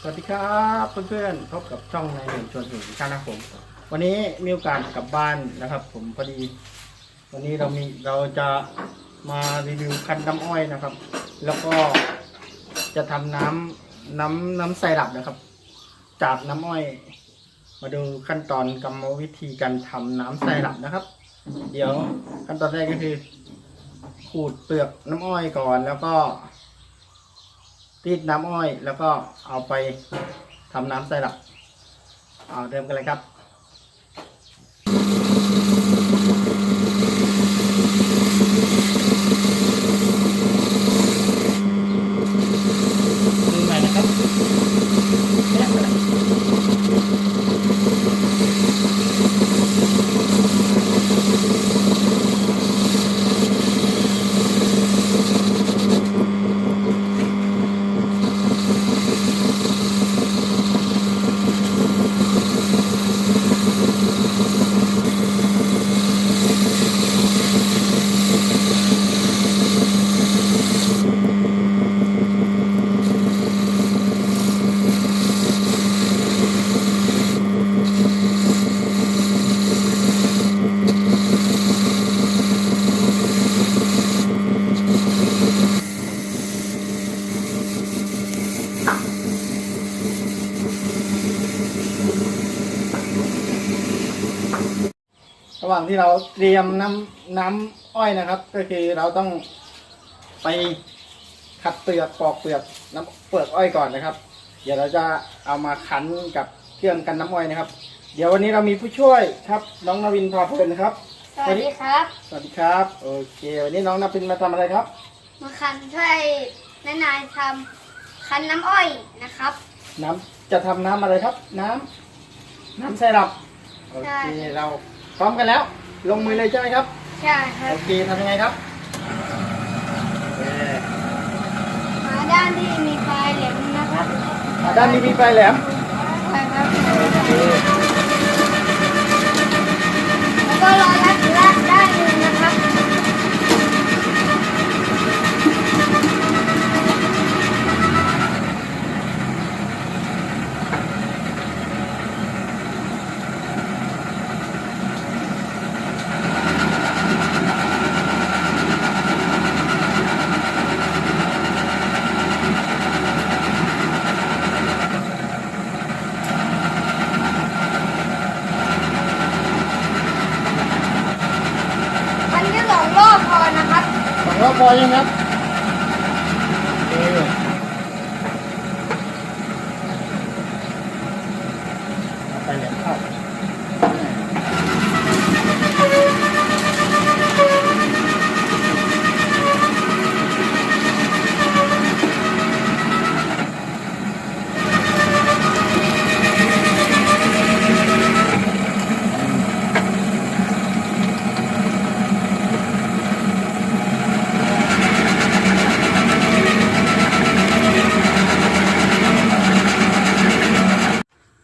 สวัสดีครับเพื่อนๆพบกับช่องในหนึ่งชวนหิวท่านนะผม วันนี้มีโอกาสกลับบ้านนะครับ ผมพอดี วันนี้เรามีเราจะมารีวิวคั้นน้ำอ้อยนะครับ แล้วก็จะทำน้ำน้ำน้ำไซรัปนะครับ จากน้ำอ้อย มาดูขั้นตอนกรรมวิธีการทำน้ำไซรัปนะครับ เดี๋ยวขั้นตอนแรกก็คือ ขูดเปลือกน้ำอ้อยก่อนแล้วก็ รีดน้ำอ้อย แล้วก็เอาไปทำน้ำไซรัปเอาเริ่มกันเลยครับดูใหม่นะครับ ระหว่างที่เราเตรียมน้ำน้ำอ้อยนะครับ ก็คือเราต้องไปขัดเปลือกปอกเปลือกน้ำเปลือกอ้อยก่อนนะครับ เดี๋ยวเราจะเอามาคั้นกับเครื่องกันน้ำอ้อยนะครับ เดี๋ยววันนี้เรามีผู้ช่วยครับ น้องนวินพาเพลินนะครับ สวัสดีครับ สวัสดีครับโอเค วันนี้น้องนวินมาทำอะไรครับ มาคันช่วยนานายทำคันน้ำอ้อยนะครับ น้ำจะทำน้ำอะไรครับ น้ำน้ำไซรัปโอใช่เคเรา พร้อมกันแล้ว ลงมือเลยใช่ไหมครับ ใช่ครัโอบเคทำยังไงครับโอเคมาด้านที่มีปลายแหลมนะครับอ่าด้านนี้มีปลายแหลม ใช่ครับ โอเค แล้วก็รอรัดรัดด้านหนึ่งนะครับ คันแค่สองรอบพอนะครับ สองรอบพอยังครับโอเคเอาไปแหลมเข้า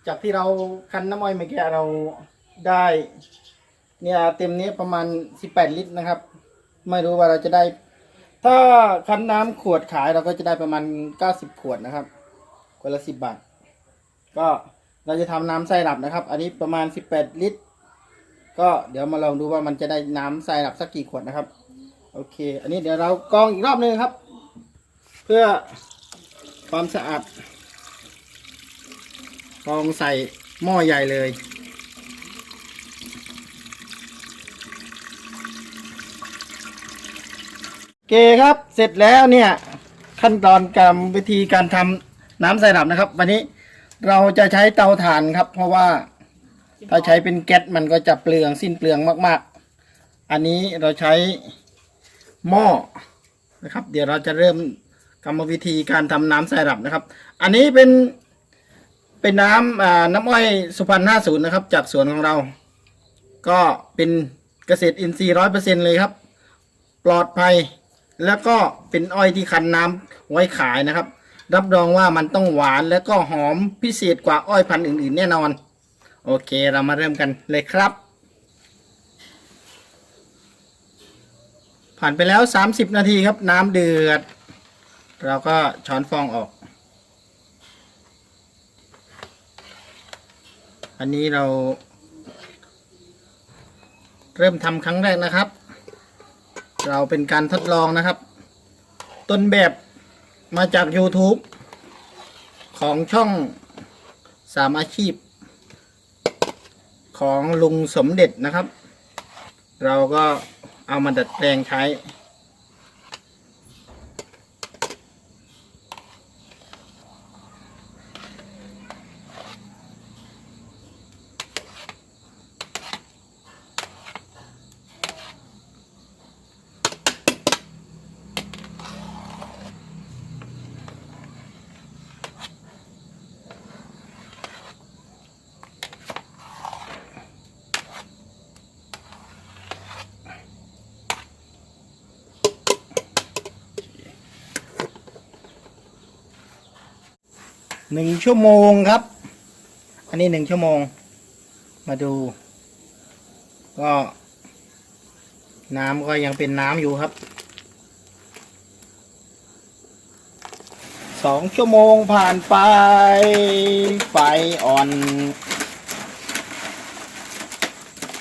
จากที่เราคั้นน้ำอ้อยเมื่อกี้เราได้ เนี่ยเต็มนี้ประมาณ 18 ลิตรนะครับ ไม่รู้ว่าเราจะได้ ถ้าคั้นน้ำขวดขายเราก็จะได้ประมาณ 90 ขวดนะครับขวดละ 10 บาท ก็เราจะทำน้ำไซรัปนะครับ อันนี้ประมาณ 18 ลิตร ก็เดี๋ยวมาลองดูว่ามันจะได้น้ำไซรัปสักกี่ขวดนะครับ โอเค อันนี้เดี๋ยวเรากรองอีกรอบนึงครับ เพื่อความสะอาด ลองใส่หม้อใหญ่เลยเคครับเสร็จแล้วเนี่ย ขั้นตอนกรรมวิธีการทำน้ำใส่ดับนะครับ วันนี้เราจะใช้เตาถ่านครับ เพราะว่าถ้าใช้เป็นแก๊สมันก็จะเปลืองสิ้นเปลืองมาก ๆ อันนี้เราใช้หม้อนะครับ เดี๋ยวเราจะเริ่มกรรมวิธีการทำน้ำใส่ดับนะครับ อันนี้เป็น เป็นน้ำอ่าน้ำอ้อยสุพรรณห้าศูนย์นะครับ จากสวนของเรา ก็เป็นเกษตรอินทรีย์ร้อยเปอร์เซ็นเลยครับ ปลอดภัย แล้วก็เป็นอ้อยที่คันน้ำไว้ขายนะครับ รับรองว่ามันต้องหวานแล้วก็หอมพิเศษกว่าอ้อยพันธุ์อื่น ๆ แน่นอน โอเคเรามาเริ่มกันเลยครับ ผ่านไปแล้ว 30 นาทีครับน้ำเดือด เราก็ช้อนฟองออก อันนี้เรา เริ่มทำครั้งแรกนะครับ เราเป็นการทดลองนะครับ ต้นแบบมาจาก YouTube ของช่องสามอาชีพ ของลุงสมเด็จนะครับ เราก็เอามาดัดแปลงใช้ หนึ่งชั่วโมงครับ อันนี้หนึ่งชั่วโมง มาดู ก็ น้ำก็ยังเป็นน้ำอยู่ครับสองชั่วโมงผ่านไปไฟอ่อน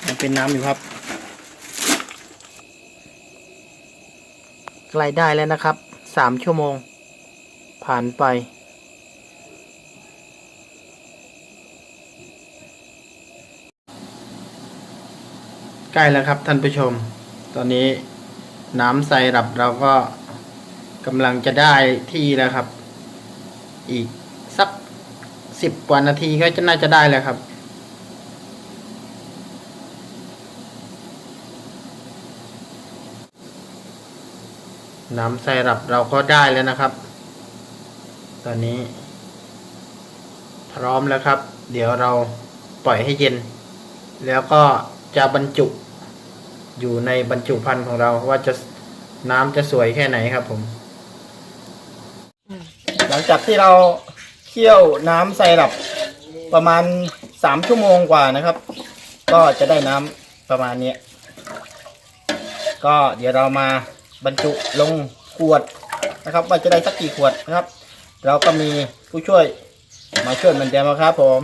ยังเป็นน้ำอยู่ครับ ใกล้ได้แล้วนะครับสามชั่วโมง ผ่านไป ใกล้แล้วครับท่านผู้ชม ตอนนี้น้ำไซรัปเราก็กำลังจะได้ที่แล้วครับ อีกสักสิบกว่านาทีก็จะน่าจะได้แล้วครับ น้ำไซรัปเราก็ได้แล้วนะครับ ตอนนี้ พร้อมแล้วครับ เดี๋ยวเราปล่อยให้เย็น แล้วก็จะบรรจุ อยู่ในบรรจุภัณฑ์ของเราว่าจะน้ำจะสวยแค่ไหนครับผม หลังจากที่เราเคี่ยวน้ำไซรัปประมาณสามชั่วโมงกว่านะครับ ก็จะได้น้ำประมาณนี้ก็เดี๋ยวเรามาบรรจุลงขวดนะครับ ว่าจะได้สักกี่ขวดนะครับ เราก็มีผู้ช่วยมาช่วยเหมือนเดิมนะครับผม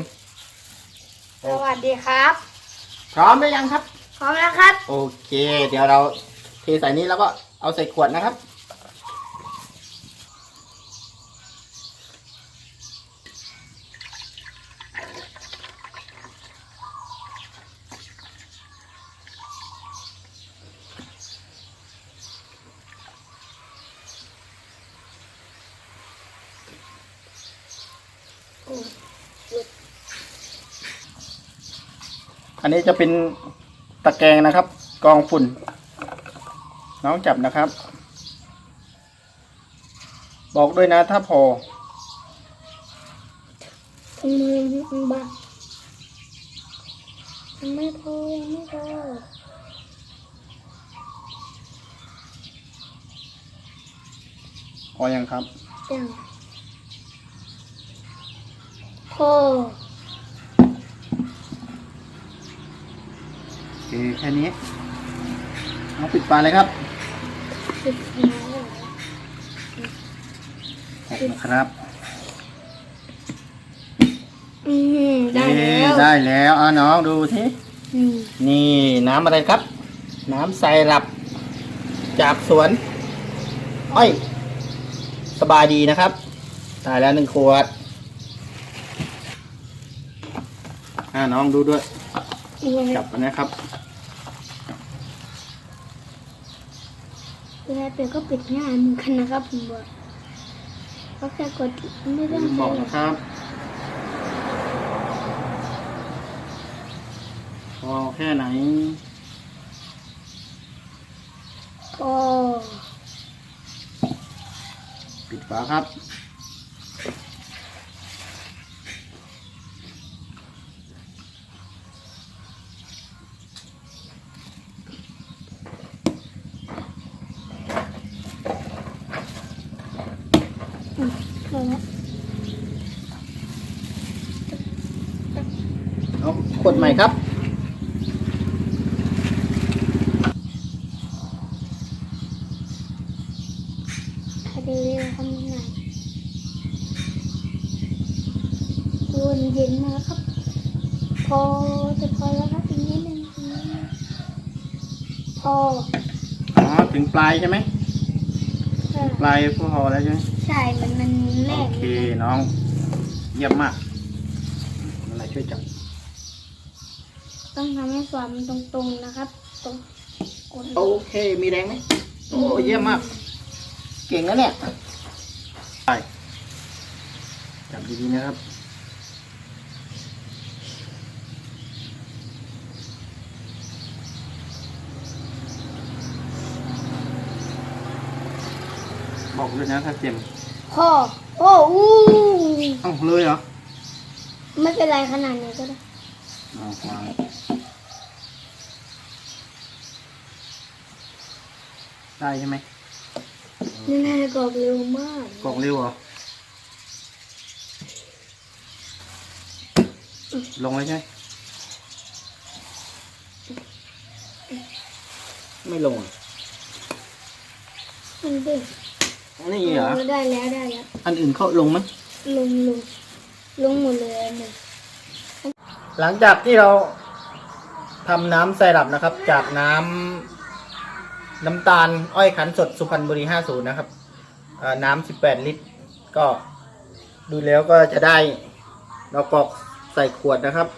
สวัสดีครับ พร้อมหรือยังครับ พร้อมแล้วครับ โอเค เดี๋ยวเราเทใส่นี้แล้วก็เอาใส่ขวดนะครับ อันนี้จะเป็น ตะแกรงนะครับ กองฝุ่น น้องจับนะครับ บอกด้วยนะถ้าพอถุงมือมันบังยังไม่พอไม่พอพอยังครับยังพอ โอเค แค่นี้ เอาปิดฝาเลยครับปิดแล้วหกนะครับอืมได้แล้นี่วได้แล้วเอาน้องดูทีอืมนี่น้ำอะไรครับ น้ำไซรัปจากสวนอ้อยสบายดีนะครับได้แล้วหนึ่งขวดอ่าน้องดูด้วย จับอันนี้ครับ เวลาเปิดก็ปิดง่ายเหมือนกันนะครับผมบอกก็แค่กดไม่ต้องบใช้อกนะครับ พอแค่ไหนโอ้ปิดฝาครับ พอแล้ว เอาขวด ใหม่ครับคดีเร็วทำยังไงวนเย็นมาครับพพอจะพอแล้วครับอีกนิดนึงอีกนิดนึงพออ๋อถึงปลายใช่ไหมค่ะปลายก็พอแล้วใช่ไหมใช่ มันมันแรโอกเคน้อง เยี่ยมมากอะไรช่วยจับ ต้องทำให้ฝามันตรงๆนะครับ ตรงกดโอเค มีแรงไหมโอ้เยี่ยมมาก เก่งแล้วเนี่ย ไปจับดีๆนะครับ บอกด้วยนะถ้าเจ็มพอโอ้อู้เอ้าเลยเหรอ ไม่เป็นไรขนาดนี้ก็ได้ เอาวาง ได้ใช่ไหมนี่นายกรอกเร็วมากกรอกเร็วเหรอ ลงเลยใช่ไหมไม่ลงอะมันดินี่เหรอเออได้แล้วได้แล้ว อันอื่นเขาลงมั้ยลงลงลงหมดเลยอันหนึ่งหลังจากที่เราทำน้ำไซรัปนะครับ จากน้ำ น้ำตาลอ้อยขันสดสุพรรณบุรี 50 นะครับน้ำ 18 ลิตร ก็ดูแล้วก็จะได้เรากรอกใส่ขวดนะครับ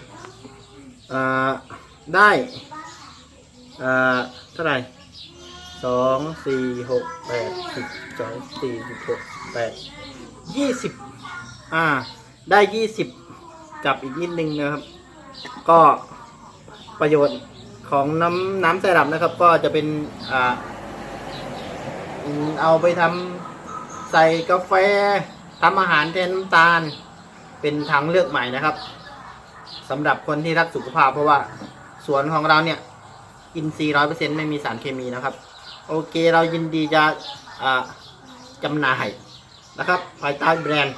ได้เท่าไหร่สองสี่หกแปดสิบสองสี่สิบหกแปดยี่สิบอ่า ได้ยี่สิบกับอีกนิดนึงนะครับ ก็ประโยชน์ ของน้ำน้ำไซรัปนะครับ ก็จะเป็นอ่าเอาไปทำใส่กาแฟทำอาหารแทนน้ำตาล เป็นทางเลือกใหม่นะครับสำหรับคนที่รักสุขภาพเพราะว่าสวนของเราเนี่ยอินทรีย์ร้อยเปอร์เซ็นไม่มีสารเคมีนะครับ โอเคเรายินดีจะอ่าจำหน่ายนะครับภายใต้แบรนด์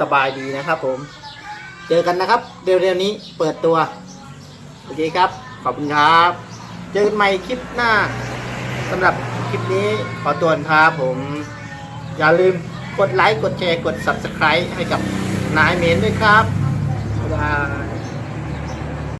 สบายดีนะครับผม เจอกันนะครับ เร็วๆนี้เปิดตัว โอเคครับ ขอบคุณครับ เจอกันใหม่คลิปหน้าสำหรับคลิปนี้ขอตัวนะครับผม อย่าลืมกดไลค์ กดแชร์ กด Subscribe ให้กับนายเมนด้วยครับบ๊ายบาย